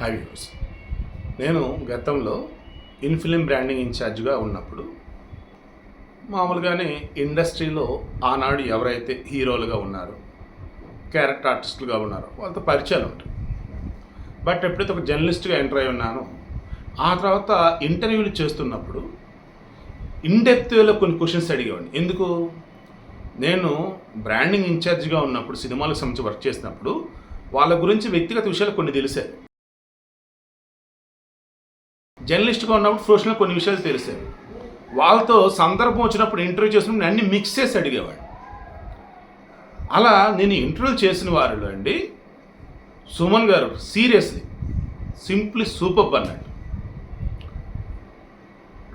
High views నేను గతంలో ఇన్ఫిలిం branding ఇన్ఛార్జ్గా ఉన్నప్పుడు మామూలుగానే ఇండస్ట్రీలో ఆనాడు ఎవరైతే హీరోలుగా ఉన్నారో క్యారెక్టర్ ఆర్టిస్టులుగా ఉన్నారో వాళ్ళతో పరిచయాలు ఉంటాయి. బట్ ఎప్పుడైతే ఒక జర్నలిస్ట్గా ఎంటర్ అయి ఉన్నానో ఆ తర్వాత ఇంటర్వ్యూలు చేస్తున్నప్పుడు ఇన్డెప్త్లో కొన్ని క్వశ్చన్స్ అడిగేవాడిని. ఎందుకు? నేను బ్రాండింగ్ ఇన్ఛార్జ్గా ఉన్నప్పుడు సినిమాలకు సంబంధించి వర్క్ చేసినప్పుడు వాళ్ళ గురించి వ్యక్తిగత విషయాలు కొన్ని తెలిసాయి. జర్నలిస్ట్గా ఉన్నప్పుడు ప్రొఫెషనల్ కొన్ని విషయాలు తెలిసాయి. వాళ్ళతో సందర్భం వచ్చినప్పుడు ఇంటర్వ్యూ చేసినప్పుడు అన్ని మిక్స్ చేసి అడిగేవాడు అలా నేను ఇంటర్వ్యూ చేసిన వారిలో అండి సుమన్ గారు సీరియస్లీ సింప్లీ సూపర్ అన్నాడు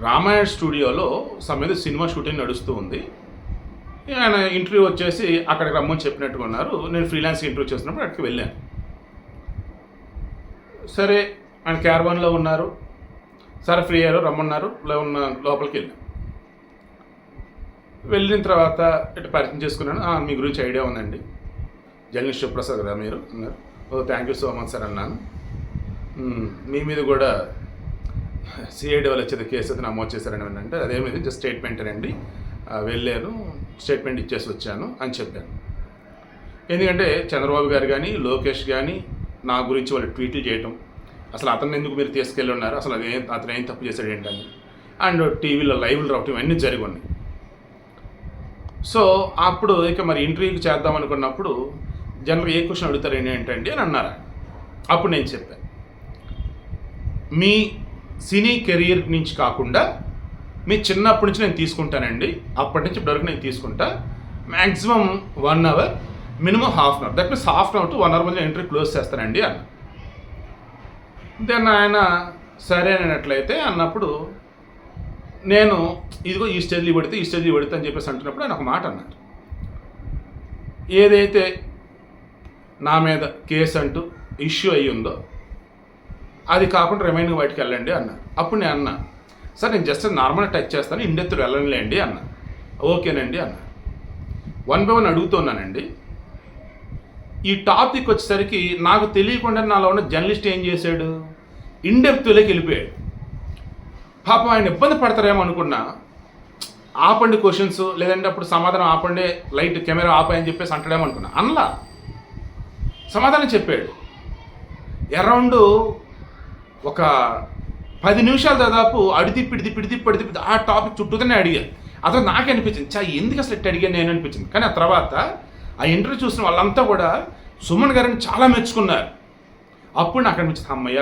రామాయణ స్టూడియోలో సమేత సినిమా షూటింగ్ నడుస్తూ ఉంది. ఆయన ఇంటర్వ్యూ వచ్చేసి అక్కడికి రమ్మని చెప్పినట్టుగా ఉన్నారు. నేను ఫ్రీలాన్స్ ఇంటర్వ్యూ చేసినప్పుడు అక్కడికి వెళ్ళాను. సరే ఆయన క్యారవాన్లో ఉన్నారు. సరే ఫ్రీ అయ్యారు రమ్మన్నారు ఉన్న లోపలికి వెళ్ళాను వెళ్ళిన తర్వాత ఇటు పరిచయం చేసుకున్నాను. మీ గురించి ఐడియా ఉందండి. జగన్ శివప్రసాద్ కదా మీరు అన్నారు. ఓ thank you so much sir అన్నాను. మీ మీద కూడా సిఐడి వాళ్ళు వచ్చేది కేసు అయితే నమోదు చేశారని అంటే అదేమిది జస్ట్ స్టేట్మెంట్ అండి వెళ్ళాను స్టేట్మెంట్ ఇచ్చేసి వచ్చాను అని చెప్పాను. ఎందుకంటే చంద్రబాబు గారు కానీ లోకేష్ కానీ నా గురించి వాళ్ళు ట్వీట్లు చేయటం అసలు అతను ఎందుకు మీరు తీసుకెళ్ళి ఉన్నారు? అసలు అదే అతను ఏం తప్పు చేశాడు ఏంటని. అండ్ టీవీలో లైవ్లు రావటం ఇవన్నీ జరిగి ఉన్నాయి సో అప్పుడు ఇక మరి ఇంటర్వ్యూకి చేద్దాం అనుకున్నప్పుడు జనరల్ ఏ క్వశ్చన్ అడుగుతారు ఏంటంటే అని అన్నారు అప్పుడు నేను చెప్పాను మీ సినీ కెరీర్ నుంచి కాకుండా మీ చిన్నప్పటి నుంచి నేను తీసుకుంటానండి. అప్పటి నుంచి ఇప్పటివరకు నేను తీసుకుంటా. Maximum one hour minimum half an hour. That means half an hour to one hour మధ్య ఇంటర్వ్యూ క్లోజ్ చేస్తానండి అన్న. దెన్ ఆయన సరే అన్నప్పుడు నేను ఇదిగో ఈ స్టేజ్లో పడితే ఈ స్టేజ్లో పడితే అని చెప్పేసి అంటున్నప్పుడు ఆయన ఒక మాట అన్నారు. ఏదైతే నా మీద కేసు అంటూ ఇష్యూ అయ్యి ఉందో అది కాకుండా రిమైనింగ్ బయటికి వెళ్ళండి అన్నారు. అప్పుడు నేను అన్నా సార్ నేను జస్ట్ నార్మల్ టచ్ చేస్తాను ఇండెత్తుడు వెళ్ళనులేండి అన్న. ఓకేనండి అన్న. వన్ బై వన్ అడుగుతున్నానండి ఈ టాపిక్ వచ్చేసరికి నాకు తెలియకుండా నాలో ఉన్న జర్నలిస్ట్ ఏం చేశాడు? ఇండెప్త్లోకి వెళ్ళిపోయాడు. పాపం ఆయన ఇబ్బంది పడతారేమో అనుకున్నా. ఆపండి క్వశ్చన్స్ లేదంటే అప్పుడు సమాధానం ఆపండి లైట్ కెమెరా ఆపాయని చెప్పేసి అంటాడేమో అనుకున్నా. అనలా. సమాధానం చెప్పాడు. అరౌండ్ ఒక పది నిమిషాలు దాదాపు అడితిప్పి ఇడితిప్పి ఇడితిప్పి అడితిప్పి ఆ టాపిక్ చుట్టూతోనే అడిగాను. అతను నాకు అనిపించింది చా ఎందుకు అసలు ఇట్ట అడిగాను నేను? అనిపించింది. కానీ ఆ తర్వాత ఆ ఇంటర్వ్యూ చూసిన వాళ్ళంతా కూడా సుమన్ గారిని చాలా మెచ్చుకున్నారు. అప్పుడు నాకు అనిపించింది అమ్మయ్య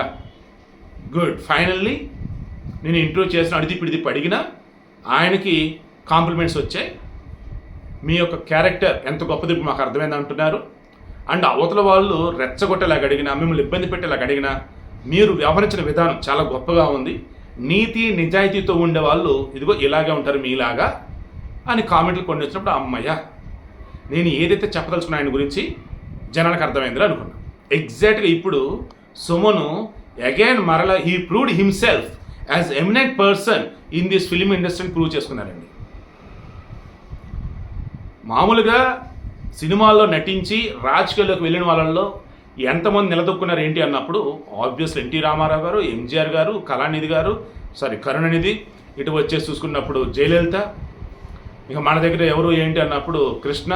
గుడ్. ఫైనల్లీ నేను ఇంటర్వ్యూ చేసిన అడిది పిడిది అడిగినా ఆయనకి కాంప్లిమెంట్స్ వచ్చాయి. మీ యొక్క క్యారెక్టర్ ఎంత గొప్పది మాకు అర్థమైంది అంటున్నారు. అండ్ అవతల వాళ్ళు రెచ్చగొట్టేలాగా అడిగినా మిమ్మల్ని ఇబ్బంది పెట్టేలాగా అడిగినా మీరు వ్యవహరించిన విధానం చాలా గొప్పగా ఉంది. నీతి నిజాయితీతో ఉండే వాళ్ళు ఇదిగో ఇలాగే ఉంటారు మీలాగా అని కామెంట్లు కొన్ని వచ్చినప్పుడు అమ్మయ్య నేను ఏదైతే చెప్పదలుచుకున్నా ఆయన గురించి జనానికి అర్థమైందిరా అనుకున్నా. ఎగ్జాక్ట్గా ఇప్పుడు సుమను అగైన్ మరలా he proved himself as eminent person in this film ఇండస్ట్రీని ప్రూవ్ చేసుకున్నారండి. మామూలుగా సినిమాల్లో నటించి రాజకీయాల్లోకి వెళ్ళిన వాళ్ళల్లో ఎంతమంది నిలదొక్కున్నారు ఏంటి అన్నప్పుడు ఆబ్వియస్లీ ఎన్టీ రామారావు గారు ఎంజీఆర్ గారు కళానిధి గారు సారీ కరుణనిధి ఇటు వచ్చేసి చూసుకున్నప్పుడు జయలలిత ఇక మన దగ్గర ఎవరు ఏంటి అన్నప్పుడు కృష్ణ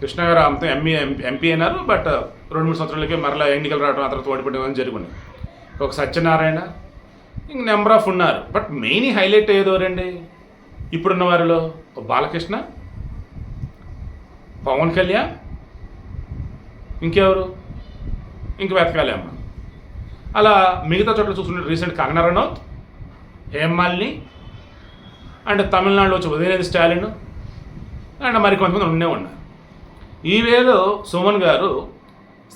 కృష్ణ గారు అంత ఎంఈ ఎంపీ అయినారు బట్ రెండు మూడు సంవత్సరాలకే మరలా ఎన్నికలు రావడం ఆ తర్వాత ఓడిపోవడం జరిగింది. ఒక సత్యనారాయణ ఇంక నెంబర్ ఆఫ్ ఉన్నారు. బట్ మెయిన్ హైలైట్ అయ్యేదోరండి ఇప్పుడున్న వారిలో ఒక బాలకృష్ణ పవన్ కళ్యాణ్ ఇంకెవరు? ఇంక వెతకాలి అమ్మ అలా మిగతా చోట్ల చూసుకుంటే రీసెంట్ కంగనా రనౌత్ హేమాలిని అండ్ తమిళనాడులో వచ్చి ఉదయనిధి స్టాలిన్ అండ్ మరి కొంతమంది ఉండే ఉన్నారు. ఈవేళ సుమన్ గారు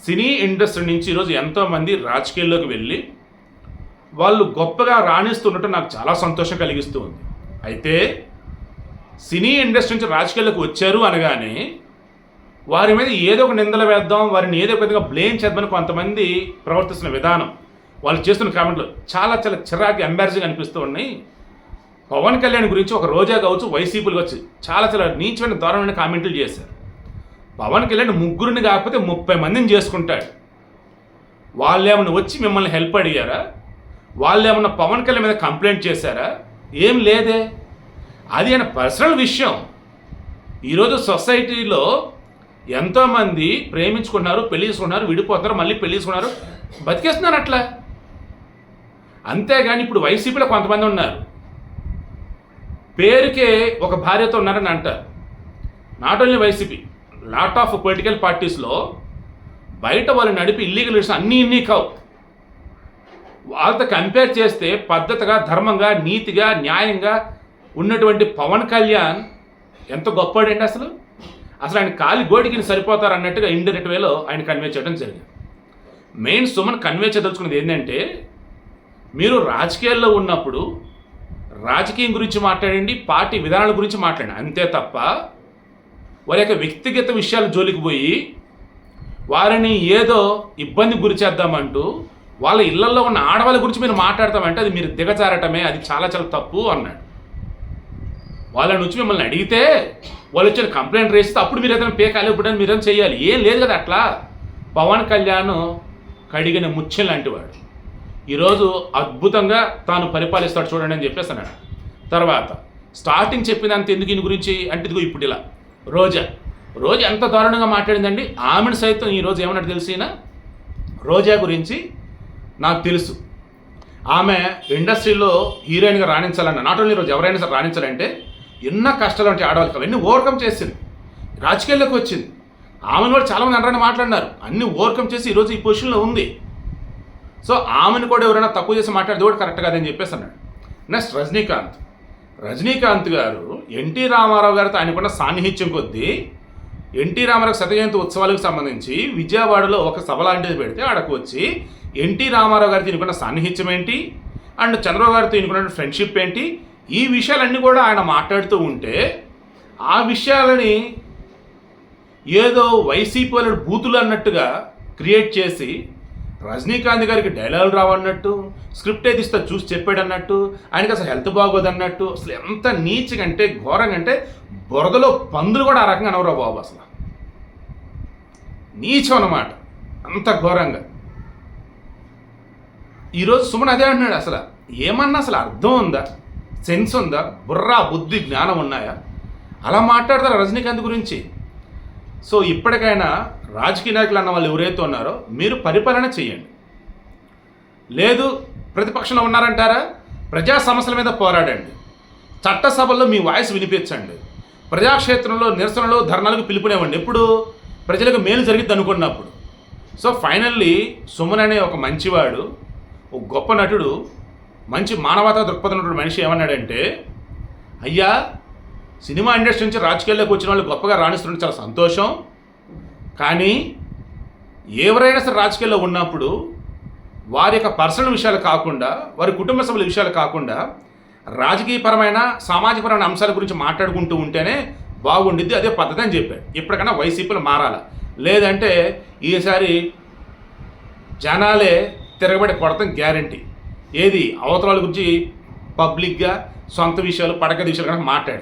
సినీ ఇండస్ట్రీ నుంచి ఈరోజు ఎంతోమంది రాజకీయాల్లోకి వెళ్ళి వాళ్ళు గొప్పగా రాణిస్తుండటం నాకు చాలా సంతోషం కలిగిస్తూ ఉంది. అయితే సినీ ఇండస్ట్రీ నుంచి రాజకీయాల్లోకి వచ్చారు అనగానే వారి మీద ఏదో ఒక నిందలు వేద్దాం వారిని ఏదో ఒక విధంగా బ్లేమ్ చేద్దామని కొంతమంది ప్రవర్తిస్తున్న విధానం వాళ్ళు చేస్తున్న కామెంట్లు చాలా చాలా చిరాకు ఎంబారసింగ్ అనిపిస్తూ ఉన్నాయి. పవన్ కళ్యాణ్ గురించి ఒక రోజా కావచ్చు వైసీపీలు కావచ్చు చాలా చాలా నీచమైన దారుణమైన కామెంట్లు చేశారు. పవన్ కళ్యాణ్ ముగ్గురిని కాకపోతే ముప్పై మందిని చేసుకుంటాడు. వాళ్ళు ఏమైనా వచ్చి మిమ్మల్ని హెల్ప్ అడిగారా? వాళ్ళు ఏమన్నా పవన్ కళ్యాణ్ మీద కంప్లైంట్ చేశారా? ఏం లేదే. అది ఆయన పర్సనల్ విషయం. ఈరోజు సొసైటీలో ఎంతోమంది ప్రేమించుకున్నారు పెళ్ళి చేసుకున్నారు విడిపోతున్నారు మళ్ళీ పెళ్ళి చేసుకున్నారు బతికేస్తున్నారు అట్లా. అంతేగాని ఇప్పుడు వైసీపీలో కొంతమంది ఉన్నారు. పేరుకే ఒక భార్యతో ఉన్నారని అంటారు. Not only YCP. Lot of political పార్టీస్లో బయట వాళ్ళు నడిపి ఇల్లీగల్ ఇష్యూస్ అన్నీ ఇన్ని కావు. వాళ్ళతో కంపేర్ చేస్తే పద్ధతిగా ధర్మంగా నీతిగా న్యాయంగా ఉన్నటువంటి పవన్ కళ్యాణ్ ఎంత గొప్పవాడండి అసలు? అసలు ఆయన కాలి గోడికి సరిపోతారు అన్నట్టుగా ఇండైరెక్ట్ వేలో ఆయన కన్వే చేయడం జరిగింది. మెయిన్ సుమన్ కన్వే చేయదలుచుకున్నది ఏంటంటే మీరు రాజకీయాల్లో ఉన్నప్పుడు రాజకీయం గురించి మాట్లాడండి పార్టీ విధానాల గురించి మాట్లాడండి అంతే తప్ప వారి యొక్క వ్యక్తిగత విషయాల జోలికి పోయి వారిని ఏదో ఇబ్బంది గురి చేద్దామంటూ వాళ్ళ ఇళ్ళలో ఉన్న ఆడవాళ్ళ గురించి మీరు మాట్లాడతామంటే అది మీరు దిగజారటమే అది చాలా చాలా తప్పు అన్నాడు. వాళ్ళని వచ్చి మిమ్మల్ని అడిగితే వాళ్ళు వచ్చిన కంప్లైంట్ రేస్తే అప్పుడు మీరు ఏదైనా పేకాలి ఇప్పుడు మీరు ఏదైనా చేయాలి. ఏం లేదు కదా అట్లా. పవన్ కళ్యాణ్ కడిగిన ముచ్చెం లాంటి వాడు ఈరోజు అద్భుతంగా తాను పరిపాలిస్తాడు చూడండి అని చెప్పేసి అన్నాడు. తర్వాత స్టార్టింగ్ చెప్పినంత ఎందుకు ఈయన గురించి? అంటే ఇదిగో ఇప్పుడు ఇలా రోజా. రోజా ఎంత దారుణంగా మాట్లాడిందండి? ఆమెను సైతం ఈరోజు ఏమన్నట్టు తెలిసిన రోజా గురించి నాకు తెలుసు. ఆమె ఇండస్ట్రీలో హీరోయిన్గా రాణించాలన్న నాట్ ఓన్లీ రోజు ఎవరైనా సరే రాణించాలంటే ఎన్నో కష్టాలు అంటే ఆడవాళ్ళకి. అవన్నీ ఓవర్కమ్ చేసింది. రాజకీయాల్లోకి వచ్చింది. ఆమెను కూడా చాలామంది అనరాని మాట్లాడినారు. అన్ని ఓవర్కమ్ చేసి ఈరోజు ఈ పొజిషన్లో ఉంది. సో ఆమెను కూడా ఎవరైనా తక్కువ చేసి మాట్లాడితే కూడా కరెక్ట్ కాదని చెప్పేసి అన్నాడు. నెక్స్ట్ రజనీకాంత్. రజనీకాంత్ గారు ఎన్టీ రామారావు గారితో ఆయనకున్న సాన్నిహిత్యం కొద్దీ ఎన్టీ రామారావు శత జయంతి ఉత్సవాలకు సంబంధించి విజయవాడలో ఒక సభ లాంటిది పెడితే ఆడకు వచ్చి ఎన్టీ రామారావు గారితో ఈయనకున్న సాన్నిహిత్యం ఏంటి? అండ్ చంద్రబాబు గారితో ఈయనకున్న ఫ్రెండ్షిప్ ఏంటి? ఈ విషయాలన్నీ కూడా ఆయన మాట్లాడుతూ ఉంటే ఆ విషయాలని ఏదో వైసీపీ వాళ్ళు బూతులు అన్నట్టుగా క్రియేట్ చేసి రజనీకాంత్ గారికి డైలాగులు రావన్నట్టు స్క్రిప్ట్ ఏది ఇస్తా చూసి చెప్పాడన్నట్టు ఆయనకి అసలు హెల్త్ బాగోదు అన్నట్టు అసలు ఎంత నీచగా అంటే ఘోరంగా అంటే బురదలో పందులు కూడా ఆ రకంగా అనవరా బాబు అసలు. నీచం అన్నమాట. అంత ఘోరంగా. ఈరోజు సుమన్ అదే అంటున్నాడు అసలు. ఏమన్నా అసలు అర్థం ఉందా? సెన్స్ ఉందా? బుర్రా బుద్ధి జ్ఞానం ఉన్నాయా? అలా మాట్లాడతారు రజనీకాంత్ గురించి? సో ఇప్పటికైనా రాజకీయ నాయకులు అన్న వాళ్ళు ఎవరైతే ఉన్నారో మీరు పరిపాలన చేయండి. లేదు ప్రతిపక్షంలో ఉన్నారంటారా? ప్రజా సమస్యల మీద పోరాడండి. చట్టసభల్లో మీ వాయిస్ వినిపించండి. ప్రజాక్షేత్రంలో నిరసనలు ధర్నాలకు పిలుపునివ్వండి. ఎప్పుడు? ప్రజలకు మేలు జరిగిద్ది అనుకున్నప్పుడు. సో ఫైనల్లీ సుమన్ అనే ఒక మంచివాడు ఒక గొప్ప నటుడు మంచి మానవతా దృక్పథం ఉన్నటువంటి మనిషి ఏమన్నాడంటే అయ్యా సినిమా ఇండస్ట్రీ నుంచి రాజకీయాల్లోకి వచ్చిన వాళ్ళు గొప్పగా రాణిస్తుంటే చాలా సంతోషం. కానీ ఎవరైనా సరే రాజకీయాల్లో ఉన్నప్పుడు వారి యొక్క పర్సనల్ విషయాలు కాకుండా వారి కుటుంబ సభ్యుల విషయాలు కాకుండా రాజకీయపరమైన సామాజికపరమైన అంశాల గురించి మాట్లాడుకుంటూ ఉంటేనే బాగుండిద్ది అదే పద్ధతి అని చెప్పాడు. ఇప్పటికైనా వైసీపీలు మారాల. లేదంటే ఈసారి జనాలే తిరగబడి కొడతాం గ్యారంటీ. ఏది? అవతలాల గురించి పబ్లిక్గా సొంత విషయాలు పడక విషయాలు కనుక మాట్లాడు